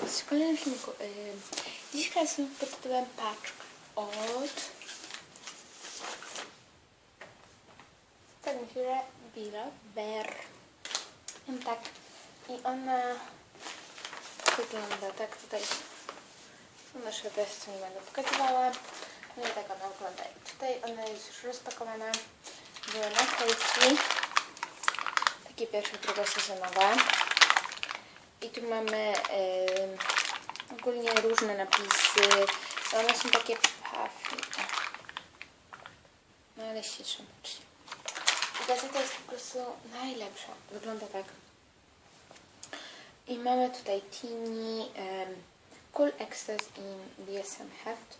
W kolejnym filmiku yy, dziś kręcę pod tytułem paczka od tak myślę, Billa Bear. Wiem tak. I ona wygląda tak tutaj. Są nasze wersje nie będę pokazywała. No i tak ona wygląda. I tutaj ona jest już rozpakowana była na kolcji takie pierwsze drugosezonowe i tu mamy ogólnie różne napisy. One są takie puffy. No ale patrzcie. I Gazeta jest po prostu najlepsza. Wygląda tak. I mamy tutaj Teeny um, Cool Access in DSM Heft.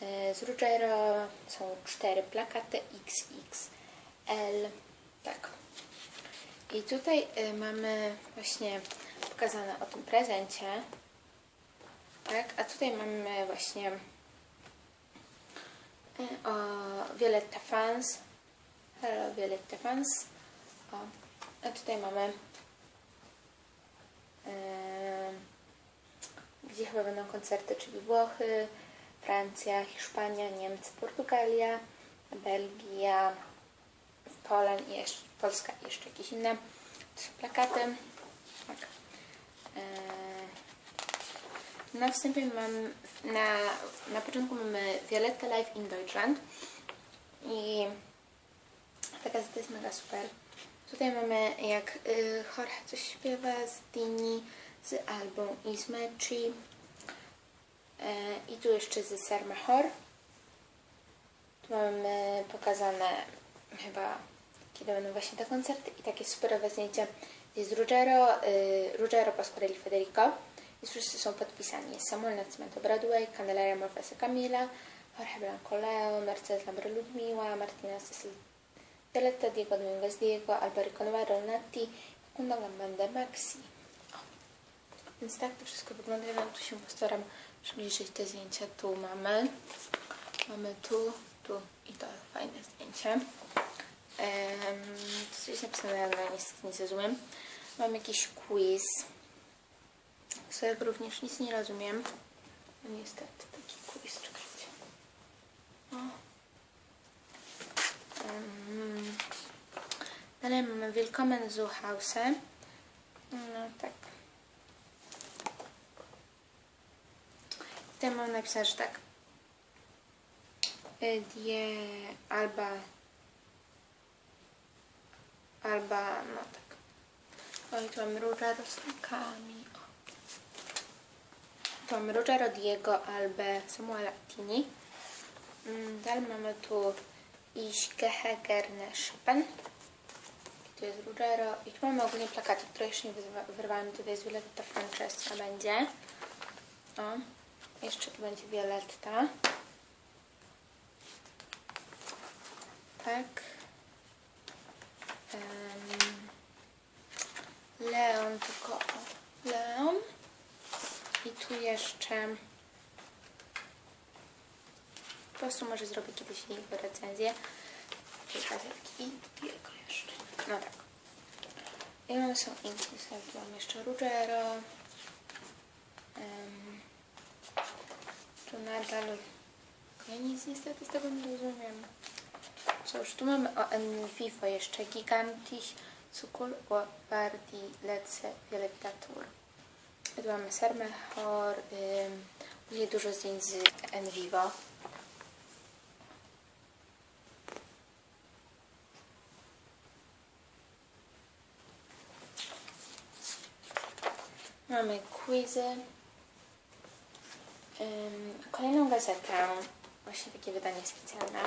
E, Z Ruggiero są cztery plakaty XXL. Tak. I tutaj y, mamy właśnie pokazane o tym prezencie. Tak, a tutaj mamy właśnie y, o Violetta Fans. Hello Violetta Fans. O, a tutaj mamy y, gdzie chyba będą koncerty, czyli Włochy, Francja, Hiszpania, Niemcy, Portugalia, Belgia, Polen i jeszcze, Polska i jeszcze jakieś inne trzy plakaty. Tak. Eee, Na wstępie mam, na, na początku mamy Violetta Live in Deutschland i ta gazeta jest mega super. Tutaj mamy jak y, Jorge coś śpiewa z Dini, z Album i z Mechi. E, I tu jeszcze z Sermachor. Tu mamy pokazane chyba kiedy będą właśnie te koncerty i takie superowe zdjęcie jest Ruggero, y, Ruggero Pasquarelli Federico i wszyscy są podpisani. Jest Samuel Nascimento Broadway, Candelaria Morfesa Camila, Jorge Blanco Leo, Mercedes Lambre Ludmiła, Martina Cecil Violetta, Diego Dominguez Diego, Alberico Navarro Natti, Facundo Gambande Maxi. O. Więc tak to wszystko wygląda. Ja tu się postaram przybliżyć te zdjęcia. Tu mamy, mamy tu, tu i to fajne zdjęcie. Um, co jest napisane, ale niestety nie zrozumiem. Mam jakiś quiz, z którego również nic nie rozumiem. No niestety, taki quiz, czekajcie. O. Dalej mamy Willkommen zu Hause. No tak. Tutaj mam napisane, że tak. Die Alba Alba, no tak. I tu z rękami. O. Tu mamy Ruggero, Diego, Albę, Samuela Tini. Mm, Dalej mamy tu Ich Gehe gerne Chopin. I tu jest Ruggero. I tu mamy ogólnie plakaty, które jeszcze nie wyrwałam. Tutaj jest Violetta Francesca będzie. O, jeszcze tu będzie Violetta. Tak. Em, Leon, tylko o, Leon. I jeszcze po prostu może zrobię kiedyś jego recenzję. Tej gazetki i jego jeszcze. No tak. I one są inne. Tu mam jeszcze Ruggero. Em, tu nadal ja nic niestety z tego nie rozumiem. Cóż, tu mamy o Vivo jeszcze Gigantiś, Sukul, Guapardi, Lecce, Violetta Sermechor, ym, będzie dużo zdjęć z En Vivo. Mamy quizy. Kolejną gazetę, właśnie takie wydanie specjalne.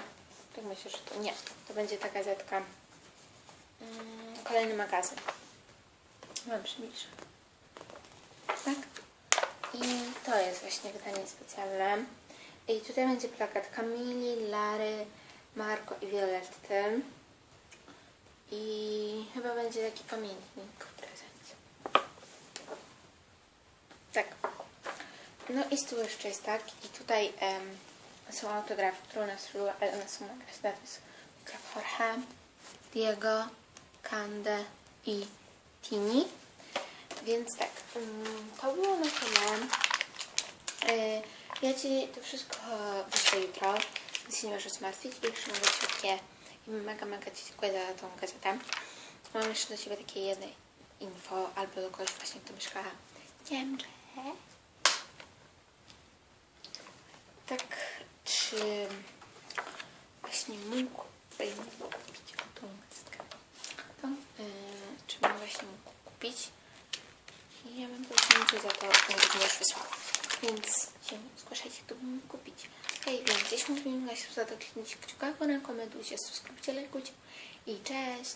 Tak myślę, że to nie. To będzie ta gazetka. Kolejny magazyn. Mam przybliżę. Tak? I to jest właśnie wydanie specjalne. I tutaj będzie plakat Kamili, Lary, Marko i Violetty. I chyba będzie taki pamiętnik w prezencie. Tak. No i tu jeszcze jest tak. I tutaj em, są autografy, które nas były, ale one są na To jest autograf Jorge, Diego, Kande i Tini. Więc tak, to było na tyle. Ja Ci to wszystko wyślę jutro, więc nie możesz zmartwić i trzymam za i mega, mega Ci dziękuję za tą gazetę. Mam jeszcze do Ciebie takie jedno info albo do kogoś właśnie, kto mieszka w Niemczech. Tak, czy właśnie mógł podziękuję za to, również wysłała. Więc się zgłaszajcie, kto mógł kupić. Hej, więc gdzieś mówimy, że za to kliknijcie kciuka, rekomendujcie, subskrybujcie, lajkujcie i cześć!